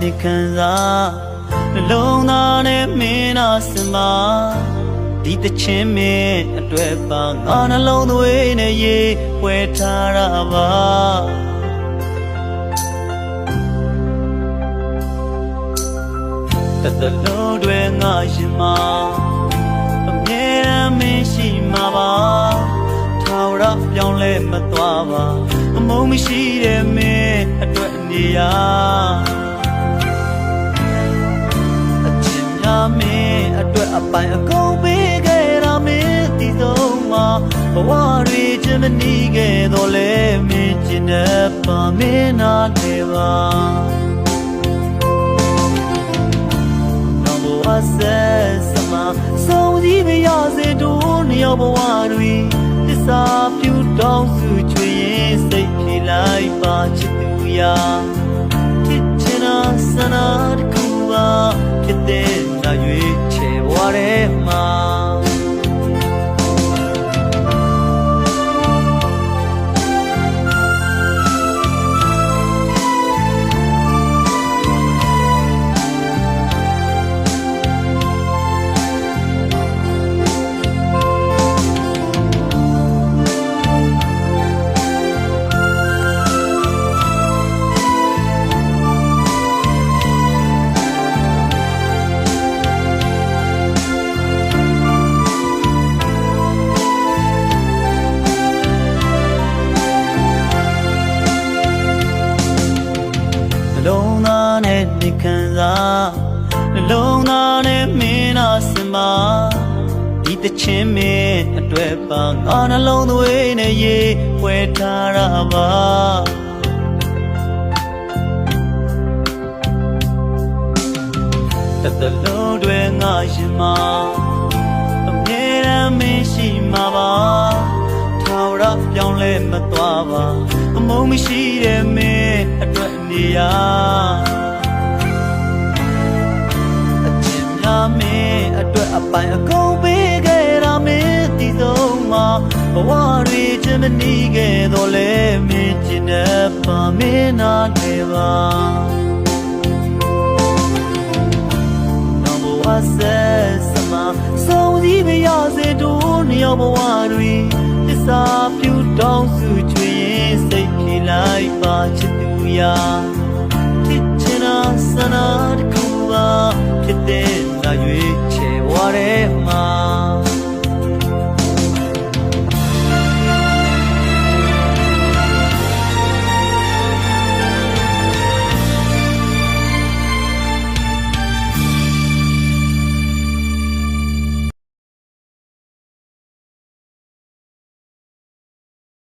နေခံစားနှလုံးသားနဲ့မင်းနာစင်ပါဒီတချင်းမင်းအတွက်ပါငါနှလုံးသွေးနဲ့ရေဝဲထားတာပါတသလုံးတွေငါရှင်မအမြဲတမ်းမင်းရှိမှာပါထာဝရပြောင်းလဲမသွားပါအမုန်းမရှိတဲ့မင်းအတွက်အနေရာ ပိုင်အကုန်ပေးခဲ့တာမင်းဒီဆုံးမှာဘဝတွေချင်မနီးခဲ့တော့လဲမင်းကျင်တဲ့ပါမင်းနာနေပါဘဝဆက်စမဆုံးစည်းမရစေတို့နှစ်ယောက်ဘဝတွေသစ္စာပြုတောင်းစုချွေရင်စိတ်ဖြေလိုက်ပါချစ်သူရာ ချယ်ဘဝထဲမှာ နာစင်ပါဒီတချင်းမင်းအတွက်ပါငါနှလုံးသွေးနဲ့ရေဝဲထားတာပါတသလုံးတွေငါရှင်မအမြဲတမ်းမင်းရှိမှာပါထာဝရပြောင်းလဲမသွားပါအမုန်းမရှိတဲ့မင်းအတွက်အနေရာ ဘဝတွေချင်မနီးခဲ့တော့လဲမင်းကျင်တဲ့ပါမင်းနာနေပါနောင်ဘဝဆက်စမဆုံးစည်းမရစေတို့နှစ်ယောက်ဘဝတွေသစ္စာပြုတောင်းစုချွေရင်စိတ်ဖြေလိုက်ပါချစ်သူရာ